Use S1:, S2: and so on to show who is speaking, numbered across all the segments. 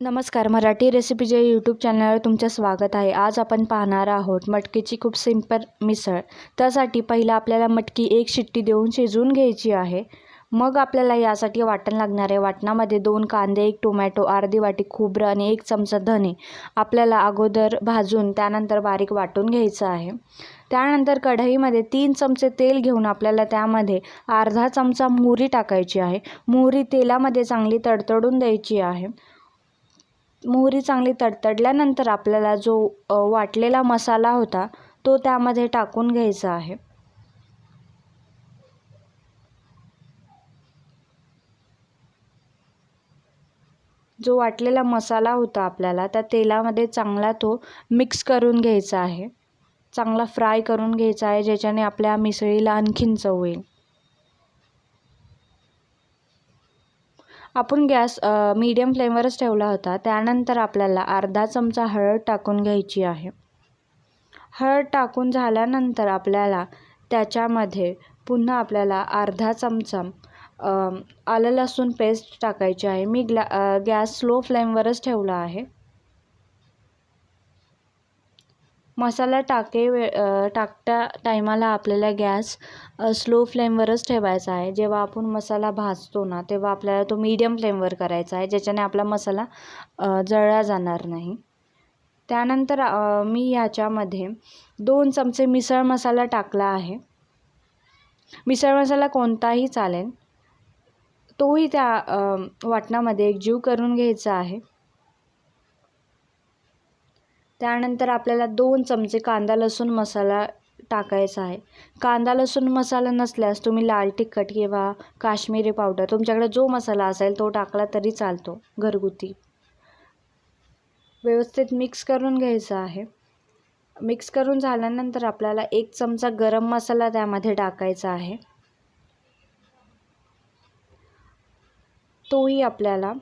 S1: नमस्कार मराठी रेसिपीच्या यूट्यूब चॅनलवर तुमचं स्वागत आहे. आज आपण पाहणार आहोत मटकीची खूप सिंपल मिसळ. त्यासाठी पहिलं आपल्याला मटकी एक शिट्टी देऊन शिजवून घ्यायची आहे. मग आपल्याला यासाठी वाटण लागणार आहे. वाटणामध्ये दोन कांदे एक टोमॅटो अर्धी वाटी खोबरं आणि एक चमचा धने आपल्याला अगोदर भाजून त्यानंतर बारीक वाटून घ्यायचं आहे. त्यानंतर कढईमध्ये तीन चमचे तेल घेऊन आपल्याला त्यामध्ये अर्धा चमचा मोहरी टाकायची आहे. मोहरी तेलामध्ये चांगली तडतडून द्यायची आहे. मोहरी चांगली तडतडल्यानंतर आपल्याला जो वाटलेला मसाला होता तो त्यामध्ये टाकून घ्यायचा आहे. जो वाटलेला मसाला होता आपल्याला त्या तेलामध्ये चांगला तो मिक्स करून घ्यायचा आहे. चांगला फ्राय करून घ्यायचा आहे ज्याच्याने आपल्या मिसळीला आणखीन चव येईल. आपण गॅस मीडियम फ्लेमवरच ठेवला होता. त्यानंतर आपल्याला अर्धा चमचा हळद टाकून घ्यायची आहे. हळद टाकून झाल्यानंतर आपल्याला त्याच्यामध्ये पुन्हा आपल्याला अर्धा चमचा आलं लसूण पेस्ट टाकायची आहे. मी ग्ला गॅस स्लो फ्लेमवरच ठेवला आहे. मसाला टाके वे टाकत्या टायमाला आपल्याला गॅस स्लो फ्लेमवरच ठेवायचा आहे. जेव्हा आपण मसाला भाजतो ना तेव्हा आपल्याला तो मीडियम फ्लेमवर करायचा आहे ज्याच्याने आपला मसाला जळला जाणार नाही. त्यानंतर मी ह्याच्यामध्ये दोन चमचे मिसळ मसाला टाकला आहे. मिसळ मसाला कोणताही चालेल तोही त्या वाटणामध्ये एकजीव करून घ्यायचा आहे. त्यानंतर आपल्याला दोन चमचे कांदा लसूण मसाला टाकायचा आहे. कांदा लसूण मसाला नसल्यास तुम्ही लाल तिखट किंवा काश्मीरी पावडर तुमच्याकडे जो मसाला असेल तो टाकला तरी चालतो घरगुती. व्यवस्थित मिक्स करून घ्यायचं आहे. मिक्स करून झाल्यानंतर आपल्याला एक चमचा गरम मसाला त्यामध्ये टाकायचा आहे. तोही आपल्याला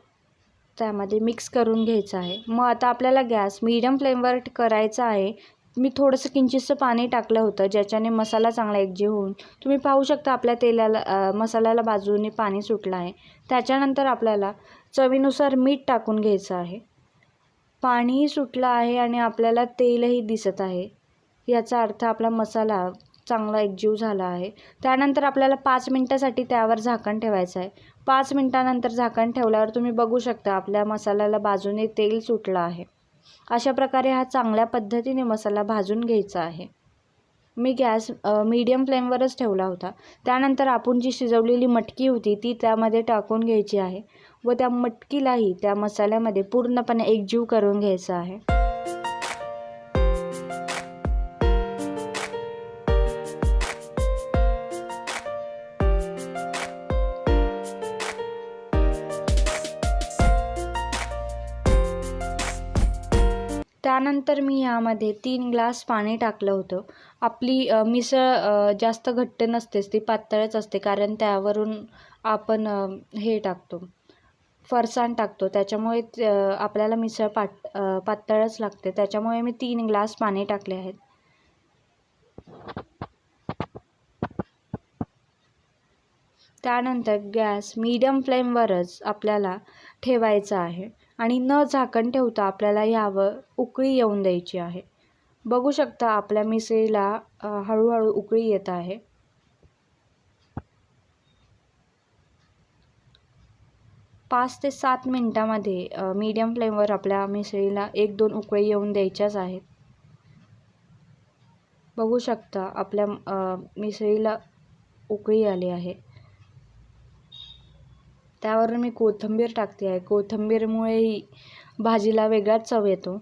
S1: त्यामध्ये मिक्स करून घ्यायचं आहे. मग आता आपल्याला गॅस मिडियम फ्लेमवर करायचा आहे. मी थोडंसं किंचितसं पाणी टाकलं होतं ज्याच्याने मसाला चांगला एकजीव होऊन. तुम्ही पाहू शकता आपल्या तेलाला मसाल्याला बाजूने पाणी सुटलं आहे. त्याच्यानंतर आपल्याला चवीनुसार मीठ टाकून घ्यायचं आहे. पाणीही सुटलं आहे आणि आपल्याला तेलही दिसत आहे. याचा अर्थ आपला मसाला चांगला एकजीव झाला आहे. त्यानंतर आपल्याला पाच मिनटासाठी त्यावर झाकण ठेवायचं आहे. पाच मिनटानंतर झाकण ठेवल्यावर तुम्ही बघू शकता आपल्या मसाल्याला बाजूने तेल सुटलं आहे. अशा प्रकारे हा चांगल्या पद्धतीने मसाला भाजून घ्यायचा आहे. मी गॅस मीडियम फ्लेमवरच ठेवला होता. त्यानंतर आपण जी शिजवलेली मटकी होती ती त्यामध्ये टाकून घ्यायची आहे व त्या मटकीलाही त्या मसाल्यामध्ये पूर्णपणे एकजीव करून घ्यायचा आहे. त्यानंतर मी यामध्ये तीन ग्लास पाणी टाकलं होतं. आपली मिसळ जास्त घट्ट नसतेच ती पातळच असते कारण त्यावरून आपण हे टाकतो फरसाण टाकतो. त्याच्यामुळे आपल्याला मिसळ पात पातळच लागते. त्याच्यामुळे मी तीन ग्लास पाणी टाकले आहेत. त्यानंतर गॅस मीडियम फ्लेमवरच आपल्याला ठेवायचा आहे. आणि न झाकण ठेवता आपल्याला यावर उकळी येऊन द्यायची आहे. बघू शकता आपल्या मिसळीला हळूहळू उकळी येत आहे. पाच ते सात मिनटामध्ये मीडियम फ्लेमवर आपल्या मिसळीला एक दोन उकळी येऊन द्यायच्याच आहेत. बघू शकता आपल्या मिसळीला उकळी आली आहे. त्यावर मी कोथिंबीर टाकते आहे. कोथिंबीरमुळेही भाजीला वेगळाच चव येतो.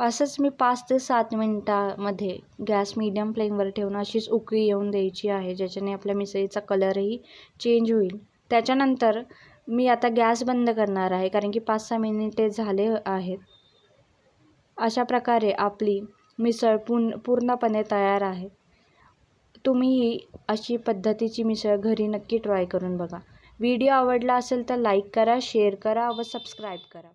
S1: असंच मी पाच ते सात मिनटामध्ये गॅस मीडियम फ्लेमवर ठेवून अशीच उकळी येऊन द्यायची आहे ज्याच्याने आपल्या मिसळीचा कलरही चेंज होईल. त्याच्यानंतर मी आता गॅस बंद करणार आहे कारण की पाच सहा मिनिटे झाले आहेत. अशा प्रकारे आपली मिसळ पूर्ण पूर्णपणे तयार आहे. तुम्हीही अशी पद्धतीची मिसळ घरी नक्की ट्राय करून बघा. व्हिडिओ आवडला असेल तर लाईक करा शेअर करा व सबस्क्राईब करा.